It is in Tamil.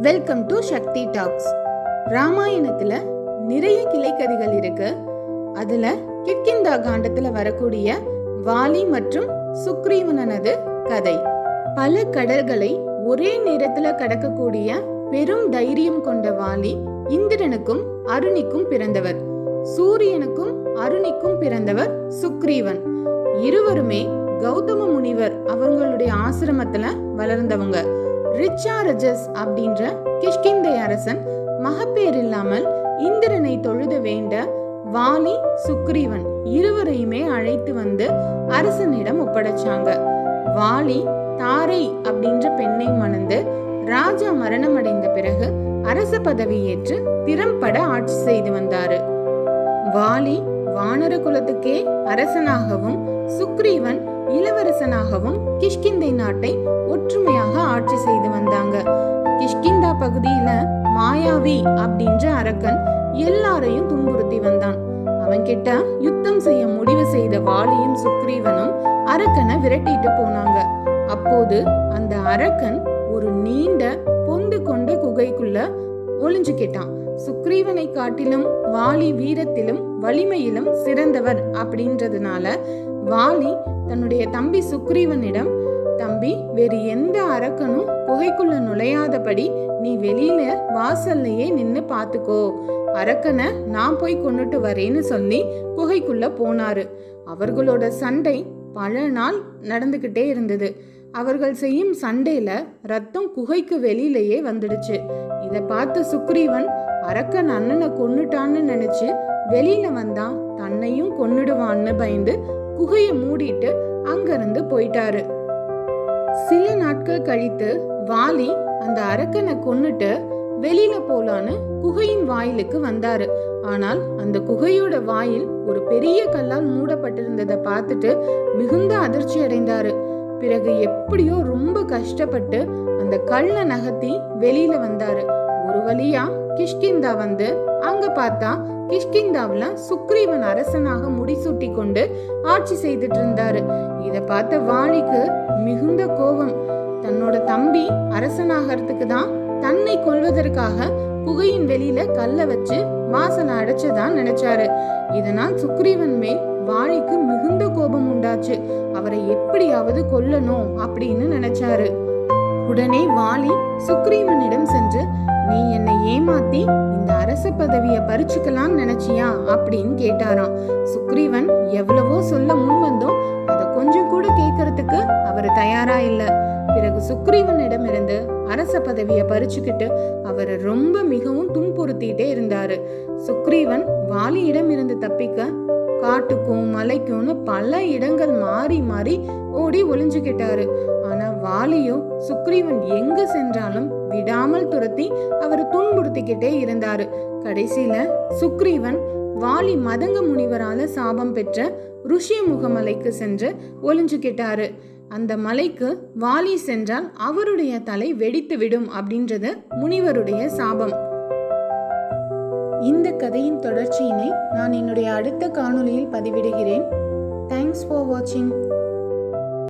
வெல்கம் டு சக்தி டாக்ஸ் ராமாயணத்துல நிறைய கிளைக்கதைகள் இருக்கு. அதுல கிட்கிந்தா காண்டத்துல வரக்கூடிய வாலி மற்றும் சுக்ரீவனனது கதை. பல கடல்களை ஒரே நேரத்துல கடக்கக்கூடிய பெரும் தைரியம் கொண்ட வாலி இந்திரனுக்கும் அருணிக்கும் பிறந்தவர். சூரியனுக்கும் அருணிக்கும் பிறந்தவர் சுக்ரீவன். இருவருமே கௌதம முனிவர் அவங்களுடைய ஆசிரமத்துல வளர்ந்தவங்க. ரிச்சாரஜஸ் அப்படின்ற கிஷ்கிந்தை அரசன் மகப்பேர் இல்லாமல் இந்திரனை தொழுத வேண்ட வாலி சுக்ரீவன் இருவரையுமே அழைத்து வந்து அரசனிடம் ஒப்படைச்சாங்க. வாலி தாரை அப்படின்ற பெண்ணை மணந்து ராஜா மரணமடைந்த பிறகு அரச பதவி ஏற்று திறம்பட ஆட்சி செய்து வந்தாரு. வாலி வானர குலத்துக்கே அரசனாகவும் சுக்ரீவன் இளவரசனாகவும் கிஷ்கிந்தை நாட்டை ஒற்றுமையாக ஆட்சி செய்தார். பகுதியில மாயாவி அப்படின்ற அரக்கன் எல்லாரையும் துன்புறுத்தி வந்தான். அவன் கிட்ட யுத்தம் செய்ய முடிவு செய்த வாலியும் சுக்ரீவனும் அரக்கனை விரட்டிட்டு போனாங்க. அப்போது அந்த அரக்கன் ஒரு நீண்ட பொந்து கொண்ட குகைக்குள்ள ஒளிஞ்சுக்கிட்டான். சுக்ரீவனை காட்டிலும் வாலி வீரத்திலும் வலிமையிலும் சிறந்தவர் அப்படின்றதுனால வாலி தன்னுடைய தம்பி சுக்ரீவனிடம் தம்பி வேறு எந்த அரக்கனும் குகைக்குள்ள நுழையாதபடி நீ வெளியில வாசல்லையே நின்னு பாத்துக்கோ அரக்கனை நான் போய் கொண்டுட்டு வரேன்னு சொல்லி குகைக்குள்ள போனாரு. அவர்களோட சண்டை பல நாள் நடந்துகிட்டே இருந்தது. அவர்கள் செய்யும் சண்டையில ரத்தம் குகைக்கு வெளியிலேயே வந்துடுச்சு. இதை பார்த்த சுக்ரீவன் அரக்கன் அண்ணனை கொன்னுட்டான்னு நினைச்சு வெளியில வந்தான் தன்னையும் கொன்னுடுவான்னு பயந்து குகையை மூடிட்டு அங்கிருந்து போயிட்டாரு. சில நாட்கள் கழித்து வாலி அந்த அரக்கனை கொன்னுட்டு வெளியில போலான்னு குகையின் வாயிலுக்கு வந்தாரு. ஆனால் அந்த குகையோட வாயில் ஒரு பெரிய கல்லால் மூடப்பட்டிருந்ததை பார்த்துட்டு மிகுந்த அதிர்ச்சி அடைந்தாரு. பிறகு எப்படியோ ரொம்ப கஷ்டப்பட்டு அந்த கல்லை நகர்த்தி வெளியில வந்தாரு. ஒரு வழியா கிஷ்கிந்தா வந்து அங்க பார்த்தா கிஷ்கிந்தாவுல சுக்ரீவன் அரசனாக முடிசூட்டி கொண்டு ஆட்சி செய்துட்டு இருந்தாரு இதை பார்த்த வாலிக்கு மிகுந்த கோபம். தன்னோட தம்பி அரசனாகிறதுக்கு தான் தன்னை கொல்வதற்காக குகையின் வெளியில கல்ல வச்சு வாசலை அடைச்சதா நினைச்சாரு. இதனால் சுக்ரீவன் மேல் வாழிக்கு மிகுந்த கோபம் உண்டாச்சு. அவரை எப்படியாவது கொல்லணும் அப்படின்னு நினைச்சாரு. உடனே வாலி சுக்ரீவனிடம் சென்று பதவிய பறிச்சுக்கலாம்னு நினைச்சியா? அப்படின்னு கேட்டாராம். சுக்ரீவன் எவ்வளவோ சொல்ல முன் வந்தோம். அதை கொஞ்சம் கூட கேட்கறதுக்கு அவர் தயாரா இல்ல. பிறகு சுக்ரீவனிடம் இருந்து அரச பதவியை பறிச்சுக்கிட்டு அவரை ரொம்ப மிகவும் துன்புறுத்திட்டே இருந்தாரு. சுக்ரீவன் வாலியிடம் இருந்து தப்பிக்க காட்டுக்கும் மலைக்கும்னு பல இடங்கள் மாறி மாறி ஓடி ஒளிஞ்சுக்கிட்டாரு. வாலியோ சுக்ரீவன் எங்க சென்றாலும் விடாமல் துரத்தி அவர் துன்புறுத்திக்கிட்டே இருந்தாரு. கடைசியில சுக்ரீவன் வாலி மதங்க முனிவரால சாபம் பெற்ற ருஷி முகமலைக்கு சென்று ஒளிஞ்சுக்கிட்டாரு. அந்த மலைக்கு வாலி சென்றால் அவருடைய தலை வெடித்து விடும் அப்படின்றது முனிவருடைய சாபம். இந்த கதையின் தொடர்ச்சியினை நான் என்னுடைய அடுத்த காணொளியில் பதிவிடுகிறேன். தேங்க்ஸ் ஃபார் வாட்சிங்